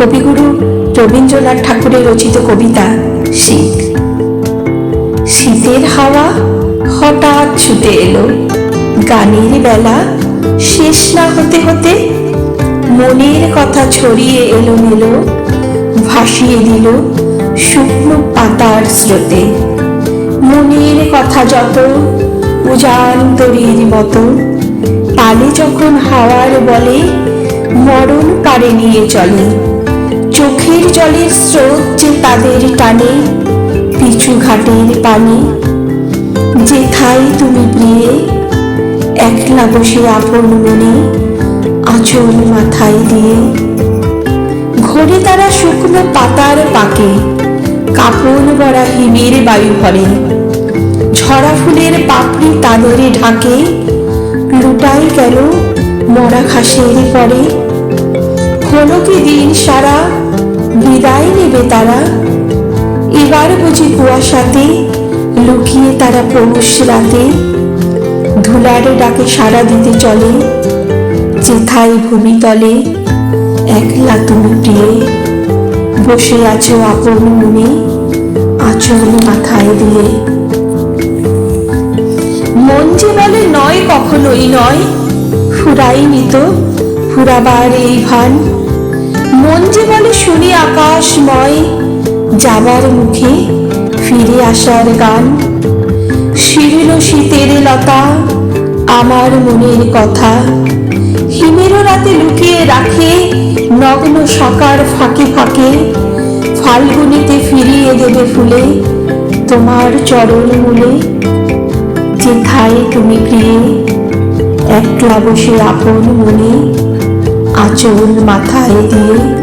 কবিগুরু রবীন্দ্রনাথ ঠাকুরের রচিত কবিতা শীত। শীতের হাওয়া হঠাৎ ছুটে এলো। গানের বেলা শেষ না হতে হতে মনের কথা ছড়িয়ে এলো মেলো, ভাসিয়ে দিল শুকনো পাতার স্রোতে। মনের কথা যত উজান তরির মতো তালে যখন হাওয়ার বলে মরণ কারে নিয়ে চলে। চোখের জলের স্রোত যে তাদের টানে, পিছু ঘাটের পানি। যেথায় তুমি প্রিয়ে, একলা বসে আপন মনে আঁচল মাথায় দিয়ে। ঘড়ি তারা শুকনো পাতার পাকে কাপড় ভরা হিমের বায়ু ভরে ঝরা ফুলের পাপড়ি তাদের ঢাকে, লুটাই গেল মরা ঘাসের পরে? হলো কি দিন সারা বিদায় নেবে তারা। এবার বুঝি কুয়াশাতে লুকিয়ে তারা পৌষ রাতে ধুলার ডাকে সারা দিতে চলে, যেথায় ভূমিতলে একলা তুমি প্রিয়ে। বসে আছো আপন মনে আচল মাথায় দিয়ে। মন যে বলে নয় কখনোই নয়, ফুরাইনি তো ফুরাবার এই ভান। আকাশময় যাবার মুখে ফিরে আসার গান। শিরিল শীতের লতা, আমার মনের কথা। হিমেরও রাতে লুকিয়ে রাখে নগ্ন সকার ফাঁকে ফাঁকে। ফাল্গুনিতে ফিরিয়ে দেবে ফুলে তোমার চরণ মূলে। যেথায় তুমি প্রিয়ে, একলা বসে আপন মনে আচরণ মাথায় দিয়ে।